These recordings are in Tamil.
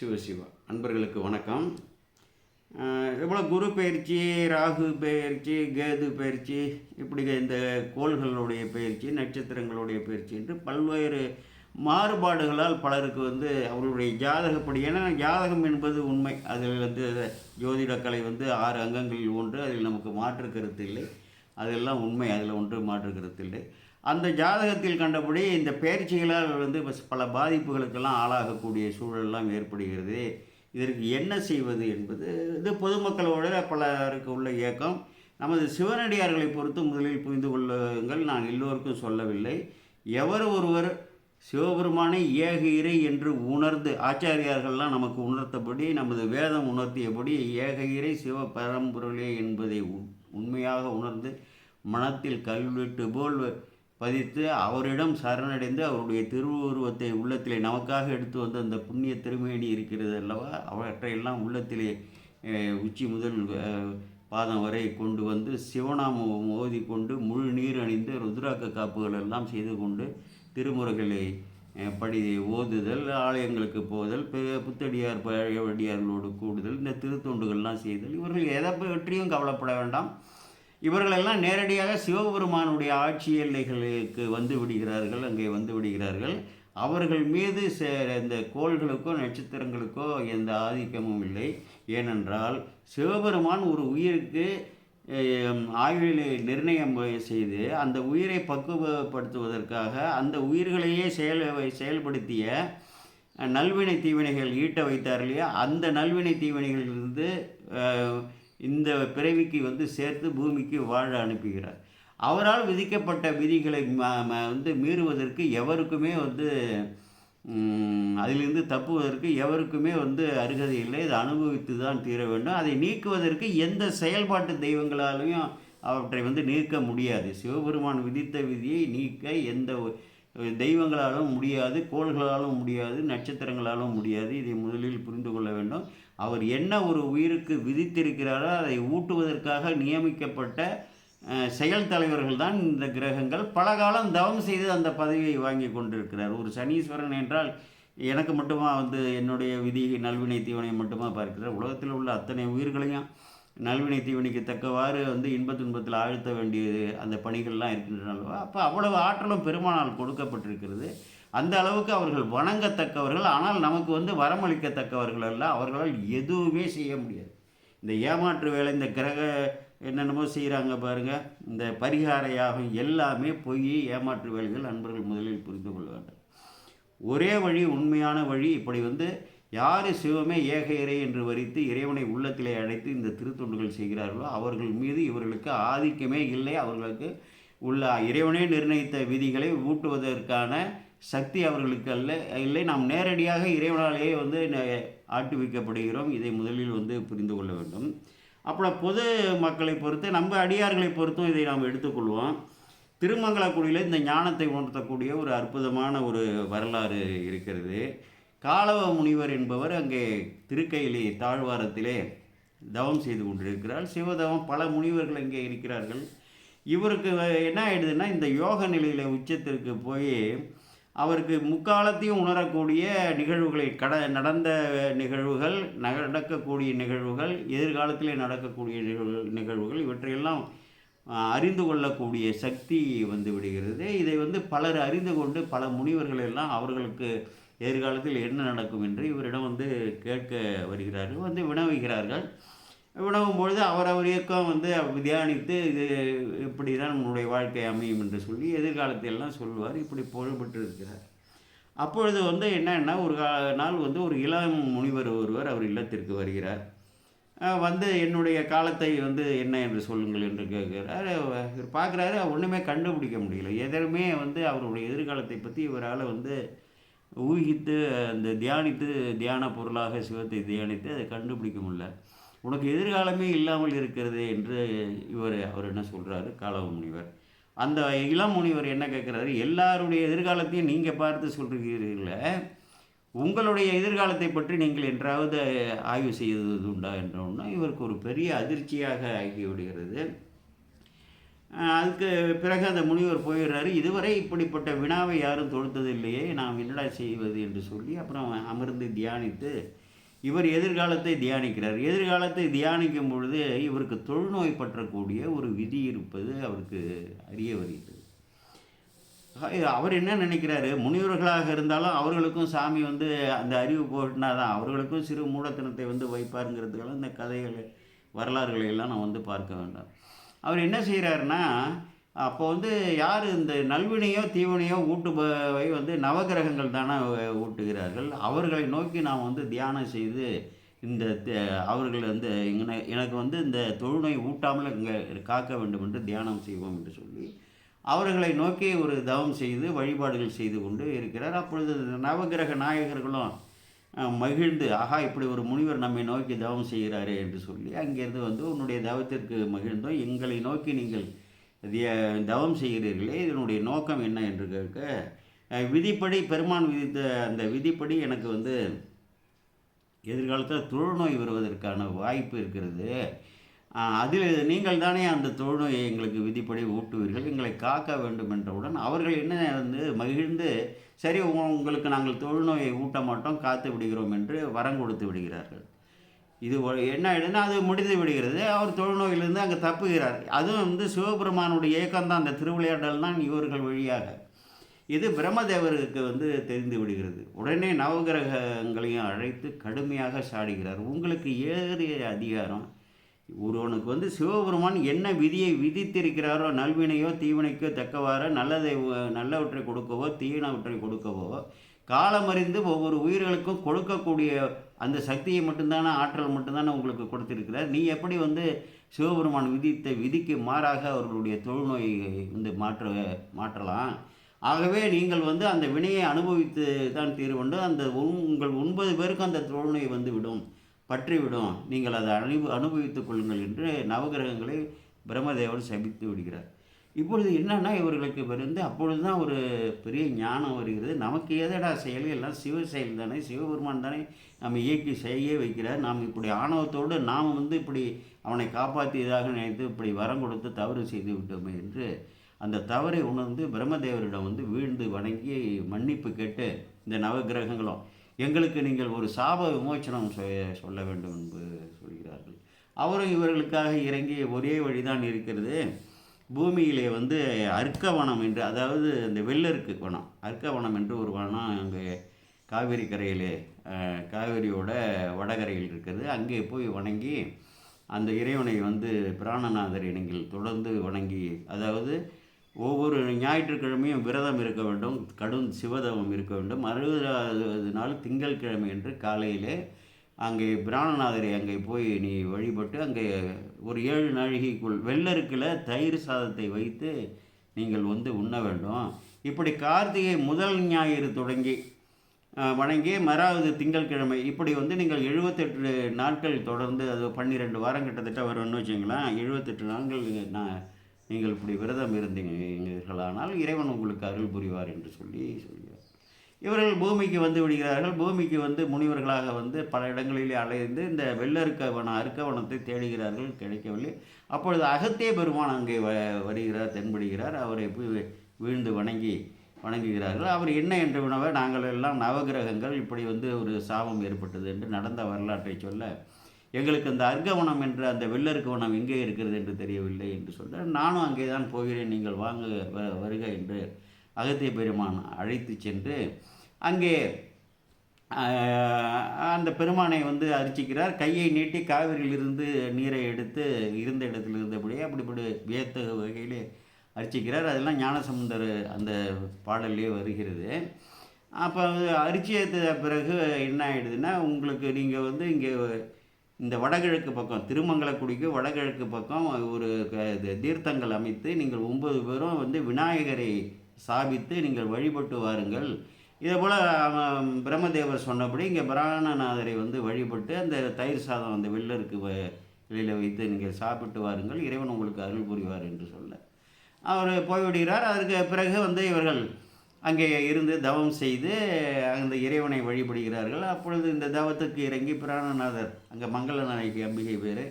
சிவ சிவா அன்பர்களுக்கு வணக்கம். இவ்வளோ குரு பயிற்சி ராகு பயிற்சி கேது பயிற்சி இப்படி இந்த கோள்களுடைய பயிற்சி நட்சத்திரங்களுடைய பயிற்சி என்று பல்வேறு மாறுபாடுகளால் பலருக்கு வந்து அவர்களுடைய ஜாதகப்படி ஏன்னா ஜாதகம் என்பது உண்மை. அதில் வந்து ஜோதிடக்கலை வந்து ஆறு அங்கங்களில் ஒன்று. அதில் நமக்கு மாற்று கருத்து இல்லை. அதெல்லாம் உண்மை. அதில் ஒன்று மாற்று கருத்து இல்லை. அந்த ஜாதகத்தில் கண்டபடி இந்த பயிற்சிகளால் வந்து பல பாதிப்புகளுக்கெல்லாம் ஆளாகக்கூடிய சூழலெல்லாம் ஏற்படுகிறது. இதற்கு என்ன செய்வது என்பது இது பொதுமக்களோட பலருக்கு உள்ள இயக்கம் நமது சிவனடியார்களை பொறுத்து முதலில் புரிந்து கொள்ளுங்கள். நான் எல்லோருக்கும் சொல்லவில்லை. எவர் ஒருவர் சிவபெருமானை ஏக இறை என்று உணர்ந்து ஆச்சாரியார்கள்லாம் நமக்கு உணர்த்தபடி நமது வேதம் உணர்த்தியபடி ஏக இறை சிவ பரம்பொருளே என்பதை உண்- உண்மையாக உணர்ந்து மனத்தில் கல்வெட்டு போல் பதித்து அவரிடம் சரணடைந்து அவருடைய திருவுருவத்தை உள்ளத்திலே நமக்காக எடுத்து வந்த அந்த புண்ணிய திருமேனி இருக்கிறது அல்லவா? அவற்றையெல்லாம் உள்ளத்திலே உச்சி முதல் பாதம் வரை கொண்டு வந்து சிவநாமம் ஓதி கொண்டு முழு நீர் அணிந்து ருத்ராக்க காப்புகள் எல்லாம் செய்து கொண்டு திருமுறைகளை படி ஓதுதல் ஆலயங்களுக்கு போதல் பெ- புத்தடியார் பழையவடியார்களோடு கூடுதல் இந்த திருத்தொண்டுகள்லாம் செய்தல். இவர்கள் எதை பற்றியும் கவலைப்பட வேண்டாம். இவர்களெல்லாம் நேரடியாக சிவபெருமானுடைய ஆட்சி எல்லைகளுக்கு வந்து விடுகிறார்கள் அங்கே வந்து விடுகிறார்கள். அவர்கள் மீது இந்த கோள்களுக்கோ நட்சத்திரங்களுக்கோ எந்த ஆதிக்கமும் இல்லை. ஏனென்றால் சிவபெருமான் ஒரு உயிருக்கு அஹ், நிர்ணயம் செய்து அந்த உயிரை பக்குவப்படுத்துவதற்காக அந்த உயிர்களையே செயல் செயல்படுத்திய நல்வினை தீவினைகள் ஈட்ட வைத்தார் இல்லையா? அந்த நல்வினை தீவினைகளிலிருந்து இந்த பிறவிக்கு வந்து சேர்த்து பூமிக்கு வாழ அனுப்புகிறார். அவரால் விதிக்கப்பட்ட விதிகளை வந்து மீறுவதற்கு எவருக்குமே வந்து அதிலிருந்து தப்புவதற்கு எவருக்குமே வந்து அருகதை இல்லை. இதை அனுபவித்து தான் தீர வேண்டும். அதை நீக்குவதற்கு எந்த செயல்பாட்டு தெய்வங்களாலையும் அவற்றை வந்து நீக்க முடியாது. சிவபெருமான் விதித்த விதியை நீக்க எந்த தெய்வங்களாலும் முடியாது கோள்களாலும் முடியாது நட்சத்திரங்களாலும் முடியாது. இதை முதலில் புரிந்து கொள்ள வேண்டும். அவர் என்ன ஒரு உயிருக்கு விதித்திருக்கிறாரோ அதை ஊட்டுவதற்காக நியமிக்கப்பட்ட செயல் தலைவர்கள் தான் இந்த கிரகங்கள். பல காலம் தவம் செய்து அந்த பதவியை வாங்கி கொண்டிருக்கிறார். ஒரு சனீஸ்வரன் என்றால் எனக்கு மட்டுமா வந்து என்னுடைய விதி நல்வினை தீவனை மட்டுமா பார்க்கிறார்? உலகத்தில் உள்ள அத்தனை உயிர்களையும் நல்வினை தீவினைக்கு தக்கவாறு வந்து இன்பத்துன்பத்தில் ஆழ்த்த வேண்டியது அந்த பணிகள்லாம் இருக்கின்றன அப்போ அவ்வளவு ஆற்றலும் பெருமானால் கொடுக்கப்பட்டிருக்கிறது. அந்த அளவுக்கு அவர்கள் வணங்கத்தக்கவர்கள். ஆனால் நமக்கு வந்து வரமளிக்கத்தக்கவர்கள் அல்ல. அவர்களால் எதுவுமே செய்ய முடியாது. இந்த ஏமாற்று வேலை இந்த கிரக என்னென்னமோ செய்கிறாங்க பாருங்கள் இந்த பரிகார யாகம் எல்லாமே பொய் ஏமாற்று வேலைகள் நண்பர்கள் முதலில் புரிந்து கொள்ள வேண்டும் ஒரே வழி உண்மையான வழி. இப்படி வந்து யார் சிவமே ஏக இறை என்று வரித்து இறைவனை உள்ளத்திலே அழைத்து இந்த திருத்தொண்டுகள் செய்கிறார்களோ அவர்கள் மீது இவர்களுக்கு ஆதிக்கமே இல்லை. அவர்களுக்கு உள்ள இறைவனே நிர்ணயித்த விதிகளை ஊட்டுவதற்கான சக்தி அவர்களுக்கு அல்ல இல்லை. நாம் நேரடியாக இறைவனாலேயே வந்து ஆட்டி ஆட்டுவிக்கப்படுகிறோம். இதை முதலில் வந்து புரிந்து கொள்ள வேண்டும். அப்புறம் பொது மக்களை பொறுத்து நம்ம அடியார்களை பொறுத்தும் இதை நாம் எடுத்துக்கொள்வோம் திருமங்கலக்குடியில் இந்த ஞானத்தை உணர்த்தக்கூடிய ஒரு அற்புதமான ஒரு வரலாறு இருக்கிறது. காலவ முனிவர் என்பவர் அங்கே திருக்கையிலே தாழ்வாரத்திலே தவம் செய்து கொண்டிருக்கிறார். சிவதவம் பல முனிவர்கள் இங்கே இருக்கிறார்கள். இவருக்கு என்ன ஆயிடுதுன்னா இந்த யோக நிலையில் உச்சத்திற்கு போய் அவருக்கு முக்காலத்தையும் உணரக்கூடிய நிகழ்வுகளை கட நடந்த நிகழ்வுகள் நடக்கக்கூடிய நிகழ்வுகள் எதிர்காலத்திலே நடக்கக்கூடிய நிகழ்வு நிகழ்வுகள் இவற்றையெல்லாம் அறிந்து கொள்ளக்கூடிய சக்தி வந்து விடுகிறது. இதை வந்து பலர் அறிந்து கொண்டு பல முனிவர்கள் எல்லாம் அவர்களுக்கு எதிர்காலத்தில் என்ன நடக்கும் என்று இவரிடம் வந்து கேட்க வருகிறார்கள் வந்து வினவுகிறார்கள். வினவும் பொழுது அவரவர் இயக்கம் வந்து தியானித்து இது இப்படி தான் நம்மளுடைய வாழ்க்கை அமையும் என்று சொல்லி எதிர்காலத்தை எல்லாம் சொல்லுவார் இப்படி புகழ்பெற்று இருக்கிறார். அப்பொழுது வந்து என்னன்னா ஒரு கா- நாள் வந்து ஒரு இளம் முனிவர் ஒருவர் அவர் இல்லத்திற்கு வருகிறார். வந்து என்னுடைய காலத்தை வந்து என்ன என்று சொல்லுங்கள் என்று கேட்கிறார். இவர் பார்க்குறாரு ஒன்றுமே கண்டுபிடிக்க முடியல. எதுவுமே வந்து அவருடைய எதிர்காலத்தை பற்றி இவரால் வந்து ஊகித்து அந்த தியானித்து தியான பொருளாக சிவத்தை தியானித்து அதை கண்டுபிடிக்க முடியல. உனக்கு எதிர்காலமே இல்லாமல் இருக்கிறது என்று இவர் அவர் என்ன சொல்கிறாரு காலவ முனிவர் அந்த இளம் முனிவர் என்ன கேட்குறாரு எல்லாருடைய எதிர்காலத்தையும் நீங்கள் பார்த்து சொல்கிறீர்களே உங்களுடைய எதிர்காலத்தை பற்றி நீங்கள் என்றாவது ஆய்வு செய்தது உண்டா? என்றோன்னா இவருக்கு ஒரு பெரிய அதிர்ச்சியாக ஆகிவிடுகிறது. அதுக்கு பிறகு அந்த முனிவர் போயிடுறாரு. இதுவரை இப்படிப்பட்ட வினாவை யாரும் தொடுத்தது இல்லையே நாம் என்னடா செய்வது என்று சொல்லி அப்புறம் அமர்ந்து தியானித்து இவர் எதிர்காலத்தை தியானிக்கிறார். எதிர்காலத்தை தியானிக்கும் பொழுது இவருக்கு தொழுநோய் பற்றக்கூடிய ஒரு விதி இருப்பது அவருக்கு அறிய வருகிறது. அவர் என்ன நினைக்கிறாரு? முனிவர்களாக இருந்தாலும் அவர்களுக்கும் சாமி வந்து அந்த அறிவு போட்டுனா தான் அவர்களுக்கும் சிறு மூடத்தனத்தை வந்து வைப்பாருங்கிறதுக்கெல்லாம் இந்த கதைகள் வரலாறுகளை எல்லாம் நான் வந்து பார்க்க வேண்டாம். அவர் என்ன செய்கிறாருன்னா அப்போ வந்து யார் இந்த நல்வினையோ தீவினையோ ஊட்டுபவை வந்து நவகிரகங்கள் தானே ஊட்டுகிறார்கள். அவர்களை நோக்கி நாம் வந்து தியானம் செய்து இந்த அவர்கள் வந்து எனக்கு வந்து இந்த தொழுநோய் ஊட்டாமல் இங்கே காக்க வேண்டும் என்று தியானம் செய்வோம் என்று சொல்லி அவர்களை நோக்கி ஒரு தவம் செய்து வழிபாடுகள் செய்து கொண்டு இருக்கிறார். அப்பொழுது நவகிரக நாயகர்களும் மகிழ்ந்து ஆஹா இப்படி ஒரு முனிவர் நம்மை நோக்கி தவம் செய்கிறாரே என்று சொல்லி அங்கேருந்து வந்து உன்னுடைய தவத்திற்கு மகிழ்ந்தோம். எங்களை நோக்கி நீங்கள் தவம் செய்கிறீர்களே. இதனுடைய நோக்கம் என்ன? என்று கேட்க விதிப்படி பெருமான் விதித்த அந்த விதிப்படி எனக்கு வந்து எதிர்காலத்தில் தொழுநோய் வருவதற்கான வாய்ப்பு இருக்கிறது. அதில் நீங்கள் தானே அந்த தொழுநோயை எங்களுக்கு விதிப்படி ஊட்டுவீர்கள். எங்களை காக்க வேண்டும் என்றவுடன் அவர்கள் என்ன வந்து மகிழ்ந்து சரி உங்களுக்கு நாங்கள் தொழுநோயை ஊட்ட மாட்டோம் காத்து விடுகிறோம் என்று வரம் கொடுத்து விடுகிறார்கள். இது என்ன ஆயிடுதுன்னா அது முடிந்து விடுகிறது. அவர் தொழுநோயிலிருந்து அங்கே தப்புகிறார். அதுவும் வந்து சிவபெருமானுடைய இயக்கம்தான் அந்த திருவிளையாடல் தான் இவர்கள் வழியாக. இது பிரம்மதேவருக்கு வந்து தெரிந்து விடுகிறது. உடனே நவகிரகங்களையும் அழைத்து கடுமையாக சாடுகிறார். உங்களுக்கு ஏறிய அதிகாரம்? ஒருவனுக்கு வந்து சிவபெருமான் என்ன விதியை விதித்திருக்கிறாரோ நல்வினையோ தீவினைக்கோ தக்கவாறு நல்லதை நல்லவற்றை கொடுக்கவோ தீயினவற்றை கொடுக்கவோ காலமறிந்து ஒவ்வொரு உயிர்களுக்கும் கொடுக்கக்கூடிய அந்த சக்தியை மட்டும்தானே ஆற்றல் மட்டும்தானே உங்களுக்கு கொடுத்திருக்கிறார். நீ எப்படி வந்து சிவபெருமான் விதித்த விதிக்கு மாறாக அவர்களுடைய தொழுநோயை வந்து மாற்ற மாற்றலாம்? ஆகவே நீங்கள் வந்து அந்த வினையை அனுபவித்து தான் தீர்வுண்டு அந்த உங்கள் ஒன்பது பேருக்கும் அந்த தொழுநோய் வந்து விடும். பற்றிவிடும். நீங்கள் அதை அனுப அனுபவித்துக் கொள்ளுங்கள் என்று நவகிரகங்களை பிரம்மதேவன் சபித்து விடுகிறார். இப்பொழுது என்னன்னா இவர்களுக்கு வந்து அப்பொழுது தான் ஒரு பெரிய ஞானம் வருகிறது. நமக்கு எதடா செயல்? எல்லாம் சிவ செயல் தானே. சிவபெருமான் தானே நம்ம இயக்கி செய்ய வைக்கிறார். நாம் இப்படி ஆணவத்தோடு நாம் வந்து இப்படி அவனை காப்பாற்றியதாக நினைத்து இப்படி வரம் கொடுத்து தவறு செய்து விட்டோமே என்று அந்த தவறை உணர்ந்து பிரம்மதேவரிடம் வந்து வீழ்ந்து வணங்கி மன்னிப்பு கேட்டு இந்த நவகிரகங்களும் எங்களுக்கு நீங்கள் ஒரு சாப விமோச்சனம் சொல்ல வேண்டும் என்று சொல்கிறார்கள். அவரும் இவர்களுக்காக இறங்கி ஒரே வழிதான் இருக்கிறது. பூமியிலே வந்து அர்க்கவனம் என்று அதாவது இந்த வெள்ளருக்கு வனம் அர்க்கவனம் என்று ஒரு வனம் அங்கே காவிரி கரையிலே காவிரியோட வடகரையில் இருக்கிறது. அங்கே போய் வணங்கி அந்த இறைவனை வந்து பிராணநாதரை நீங்கள் தொடர்ந்து வணங்கி அதாவது ஒவ்வொரு ஞாயிற்றுக்கிழமையும் விரதம் இருக்க வேண்டும் கடும் சிவதவம் இருக்க வேண்டும். அறுபதாவது நாள் திங்கட்கிழமை என்று காலையிலே அங்கே பிராணநாதரை அங்கே போய் நீ வழிபட்டு அங்கே ஒரு ஏழு நாழிகைக்குள் வெள்ளருக்கில் தயிர் சாதத்தை வைத்து நீங்கள் வந்து உண்ண வேண்டும். இப்படி கார்த்திகை முதல் ஞாயிறு தொடங்கி வணங்கி மறாவது திங்கட்கிழமை இப்படி வந்து நீங்கள் எழுபத்தெட்டு நாட்கள் தொடர்ந்து அது பன்னிரெண்டு வாரம் கிட்டத்தட்ட வரும்னு வச்சிங்களேன் எழுபத்தெட்டு நாட்கள் நான் நீங்கள் இப்படி விரதம் இருந்தீங்களானால் இறைவன் உங்களுக்கு அருள் புரிவார் என்று சொல்லி சொல்கிறார். இவர்கள் பூமிக்கு வந்து விடுகிறார்கள். பூமிக்கு வந்து முனிவர்களாக வந்து பல இடங்களிலே அலைந்து இந்த வெள்ளருக்கவன அருக்கவனத்தை தேடுகிறார்கள். கிடைக்கவில்லை. அப்பொழுது அகத்தே பெருமான் அங்கே வ வருகிறார் தென்படுகிறார். அவரை வீழ்ந்து வணங்கி வணங்குகிறார்கள். அவர் என்ன என்று உணவை நாங்கள் எல்லாம் நவகிரகங்கள் இப்படி வந்து ஒரு சாபம் ஏற்பட்டது என்று நடந்த வரலாற்றை சொல்ல எங்களுக்கு அந்த அர்க்கவனம் என்ற அந்த வெள்ளர்க்கவனம் எங்கே இருக்கிறது என்று தெரியவில்லை என்று சொல்ல நானும் அங்கே தான் போகிறேன் நீங்கள் வாங்க வருக என்று அகத்திய பெருமான் அழைத்து சென்று அங்கே அந்த பெருமானை வந்து அரிச்சிக்கிறார். கையை நீட்டி காவிரியிலிருந்து நீரை எடுத்து இருந்த இடத்துல இருந்தபடியே அப்படிப்படி வியத்த வகையிலே அரிச்சிக்கிறார். அதெல்லாம் ஞானசமுந்தர் அந்த பாடல்லே வருகிறது. அப்போ அரிச்சியத்த பிறகு என்ன ஆகிடுதுன்னா உங்களுக்கு நீங்கள் வந்து இங்கே இந்த வடகிழக்கு பக்கம் திருமங்கலக்குடிக்கு வடகிழக்கு பக்கம் ஒரு தீர்த்தங்கள் அமைத்து நீங்கள் ஒன்பது பேரும் வந்து விநாயகரை சாபித்து நீங்கள் வழிபட்டு வாருங்கள். இதே போல் பிரம்மதேவர் சொன்னபடி இங்கே பிராணநாதரை வந்து வழிபட்டு அந்த தயிர் சாதம் அந்த வெள்ளருக்கு வெளியில் வைத்து நீங்கள் சாப்பிட்டு வாருங்கள். இறைவன் உங்களுக்கு அருள் புரிவார் என்று சொல்ல. அவர் போய்விடுகிறார் அதற்கு பிறகு வந்து இவர்கள் அங்கே இருந்து தவம் செய்து அந்த இறைவனை வழிபடுகிறார்கள். அப்பொழுது இந்த தவத்துக்கு இறங்கி பிராணநாதர் அங்கே மங்கள நாயகி அம்பிகை பேர்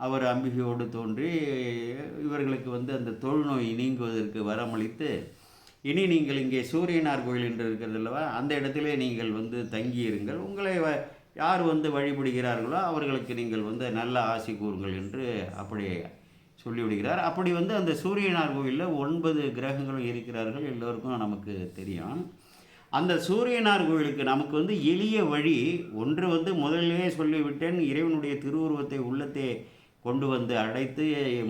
அவர் அம்பிகையோடு தோன்றி இவர்களுக்கு வந்து அந்த தொழுநோய் நீங்குவதற்கு வரமளித்து இனி நீங்கள் இங்கே சூரியனார் கோயில் என்று இருக்கிறது அல்லவா அந்த இடத்திலே நீங்கள் வந்து தங்கியிருங்கள். உங்களை வ யார் வந்து வழிபடுகிறார்களோ அவர்களுக்கு நீங்கள் வந்து நல்ல ஆசி கூறுங்கள் என்று அப்படி சொல்லிவிடுகிறார். அப்படி வந்து அந்த சூரியனார் கோயிலில் ஒன்பது கிரகங்களும் இருக்கிறார்கள் எல்லோருக்கும் நமக்கு தெரியும். அந்த சூரியனார் கோயிலுக்கு நமக்கு வந்து எளிய வழி ஒன்று வந்து முதலிலே சொல்லிவிட்டேன் இறைவனுடைய திருவுருவத்தை உள்ளத்தே கொண்டு வந்து அடைத்து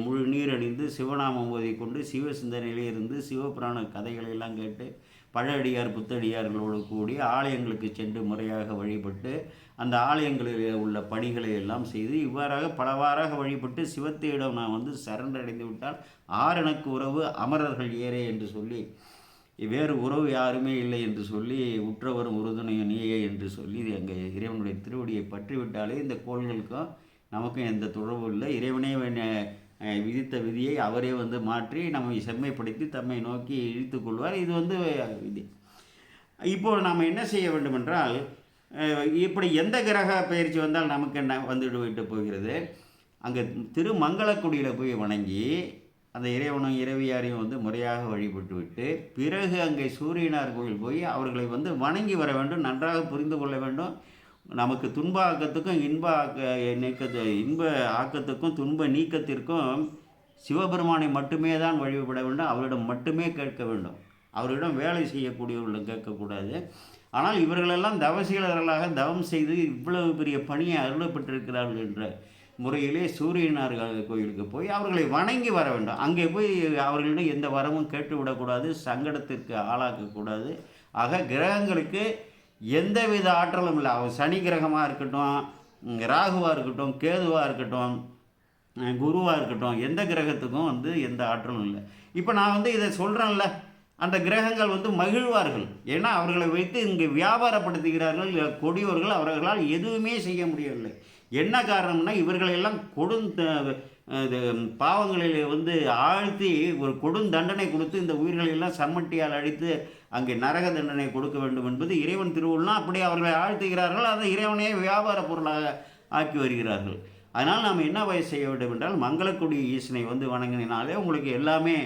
முழு நீர் அணிந்து சிவநாமம் ஓதிக்கொண்டு சிவ சிந்தனையிலே இருந்து சிவபுராண கதைகளை எல்லாம் கேட்டு பழடியார் புத்தடியார்களோடு கூடி ஆலயங்களுக்கு சென்று முறையாக வழிபட்டு அந்த ஆலயங்களில் உள்ள பணிகளை எல்லாம் செய்து இவ்வாறாக பலவாறாக வழிபட்டு சிவத்தையிடம் நான் வந்து சரணடைந்து விட்டால் ஆரணக்கு உறவு அமரர்கள் ஏறே என்று சொல்லி வேறு உறவு யாருமே இல்லை என்று சொல்லி உற்றவரும் உறுதுணையும் நீயே என்று சொல்லி எங்கள் இறைவனுடைய திருவடியை பற்றி விட்டாலே இந்த கோள்களுக்கும் நமக்கும் எந்த தொடர்பும் இல்லை. இறைவனே விதித்த விதியை அவரே வந்து மாற்றி நம்மை செம்மைப்படுத்தி தம்மை நோக்கி இழுத்து கொள்வார். இது வந்து விதி. இப்போது நாம் என்ன செய்ய வேண்டும் என்றால் இப்படி எந்த கிரக பயிற்சி வந்தால் நமக்கு என்ன வந்துட்டு விட்டு போகிறது? அங்கே திருமங்கலக்குடியில் போய் வணங்கி அந்த இறைவனும் இறைவியாரையும் வந்து முறையாக வழிபட்டு விட்டு பிறகு அங்கே சூரியனார் கோயில் போய் அவர்களை வந்து வணங்கி வர வேண்டும் நன்றாக புரிந்து கொள்ள வேண்டும். நமக்கு துன்ப ஆக்கத்துக்கும் இன்ப ஆக்க நீக்கத்து இன்ப ஆக்கத்துக்கும் துன்ப நீக்கத்திற்கும் சிவபெருமானை மட்டுமே தான் வழிபட வேண்டும். அவரிடம் மட்டுமே கேட்க வேண்டும். அவரிடம் வேலை செய்யக்கூடியவர்களும் கேட்கக்கூடாது. ஆனால் இவர்களெல்லாம் தவசீலர்களாக தவம் செய்து இவ்வளவு பெரிய பணியை அருளப்பட்டிருக்கிறார்கள் என்ற முறையிலே சூரியனார் கோயிலுக்கு போய் அவர்களை வணங்கி வர வேண்டும். அங்கே போய் அவர்களிடம் எந்த வரமும் கேட்டு விடக்கூடாது சங்கடத்திற்கு ஆளாக்கக்கூடாது. ஆக கிரகங்களுக்கு எந்தவித ஆற்றலும் இல்லை. அவன் சனி கிரகமாக இருக்கட்டும் ராகுவாக இருக்கட்டும் கேதுவாக இருக்கட்டும் குருவாக இருக்கட்டும் எந்த கிரகத்துக்கும் வந்து எந்த ஆற்றலும் இல்லை. இப்போ நான் வந்து இதை சொல்கிறேன்ல அந்த கிரகங்கள் வந்து மகிழ்வார்கள். ஏன்னா அவர்களை வைத்து இங்கு வியாபாரப்படுத்துகிறார்கள் இல்ல கொடியோர்கள் அவர்களால் எதுவுமே செய்ய முடியவில்லை. என்ன காரணம்னா இவர்களெல்லாம் கொடும் இது பாவங்களில் வந்து ஆழ்த்தி ஒரு கொடும் தண்டனை கொடுத்து இந்த உயிர்களெல்லாம் சம்மட்டியால் அழித்து அங்கே நரக தண்டனை கொடுக்க வேண்டும் என்பது இறைவன் திருவுள்னா அப்படி அவர்களை ஆழ்த்துகிறார்கள். அதை இறைவனையே வியாபார பொருளாக ஆக்கி வருகிறார்கள். அதனால் நாம் என்ன வயசு செய்ய வேண்டும் என்றால் மங்களக்குடி ஈசனை வந்து வணங்கினாலே உங்களுக்கு எல்லாமே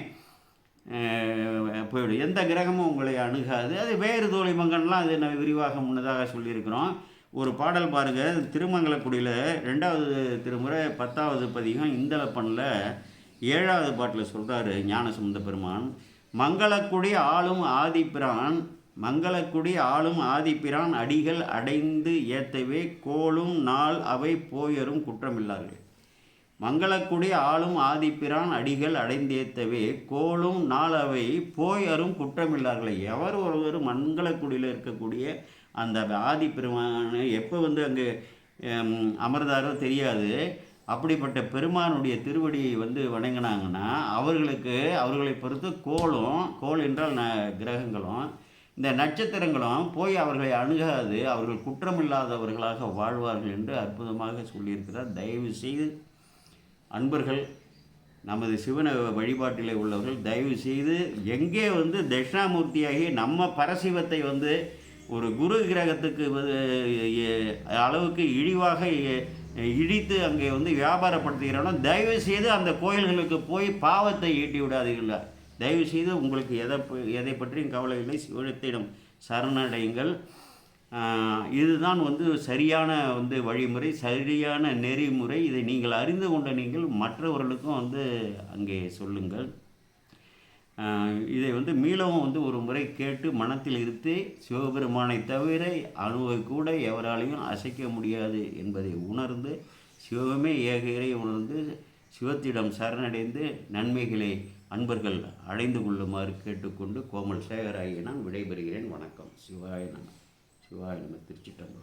போயிடும். எந்த கிரகமும் உங்களை அணுகாது. அது வேறு தோழி மங்கன்லாம் அது நம்ம விரிவாக முன்னதாக சொல்லியிருக்கிறோம். ஒரு பாடல் பாருங்கள் திருமங்கலக்குடியில் ரெண்டாவது திருமுறை பத்தாவது பதிகம் இந்தலப்பனில் ஏழாவது பாட்டில் சொல்கிறாரு ஞானசமுந்த பெருமான். மங்களக்குடி ஆளும் ஆதிப்பிரான் மங்களக்குடி ஆளும் ஆதிப்பிரான் அடிகள் அடைந்து ஏத்தவே கோளும் நாள் அவை போயரும் குற்றமில்லார்கள். மங்களக்குடி ஆளும் ஆதிப்பிரான் அடிகள் அடைந்தேத்தவே கோளும் நாளவை போய் அரும் குற்றமில்லார்களே. எவர் ஒருவர் மங்களக்குடியில் இருக்கக்கூடிய அந்த ஆதிப்பிரமான் எப்போ வந்து அங்கே அமர்ந்தாரோ தெரியாது. அப்படிப்பட்ட பெருமானுடைய திருவடியை வந்து வணங்கினாங்கன்னா அவர்களுக்கு அவர்களை பொறுத்து கோளும் கோள் என்றால் ந கிரகங்களும் இந்த நட்சத்திரங்களும் போய் அவர்களை அணுகாது அவர்கள் குற்றமில்லாதவர்களாக வாழ்வார்கள் என்று அற்புதமாக சொல்லியிருக்கிறார். தயவு செய்து அன்பர்கள் நமது சிவன வழிபாட்டிலே உள்ளவர்கள் தயவு செய்து எங்கே வந்து தட்சிணாமூர்த்தியாகி நம்ம பரசிவத்தை வந்து ஒரு குரு கிரகத்துக்கு அளவுக்கு இழிவாக இழித்து அங்கே வந்து வியாபாரப்படுத்துகிறானோ தயவு செய்து அந்த கோயில்களுக்கு போய் பாவத்தை ஈட்டி விடாதீர்கள். தயவு செய்து உங்களுக்கு எதை எதை பற்றியும் கவலை இல்லை. சிவத்திடம் சரணடையுங்கள். இதுதான் வந்து சரியான வந்து வழிமுறை சரியான நெறிமுறை. இதை நீங்கள் அறிந்து கொண்ட நீங்கள் மற்றவர்களுக்கும் வந்து அங்கே சொல்லுங்கள். இதை வந்து மீளவும் வந்து ஒரு முறை கேட்டு மனத்தில் இருத்தி சிவபெருமானை தவிர அணுவை கூட எவராலையும் அசைக்க முடியாது என்பதை உணர்ந்து சிவமே ஏக இறை உணர்ந்து சிவத்திடம் சரணடைந்து நன்மைகளை அன்பர்கள் அடைந்து கொள்ளுமாறு கேட்டுக்கொண்டு கோமல் சேகராகி நான் விடைபெறுகிறேன். வணக்கம். சிவாய நம. சிவாய நம திருச்சிட்டம்பலம்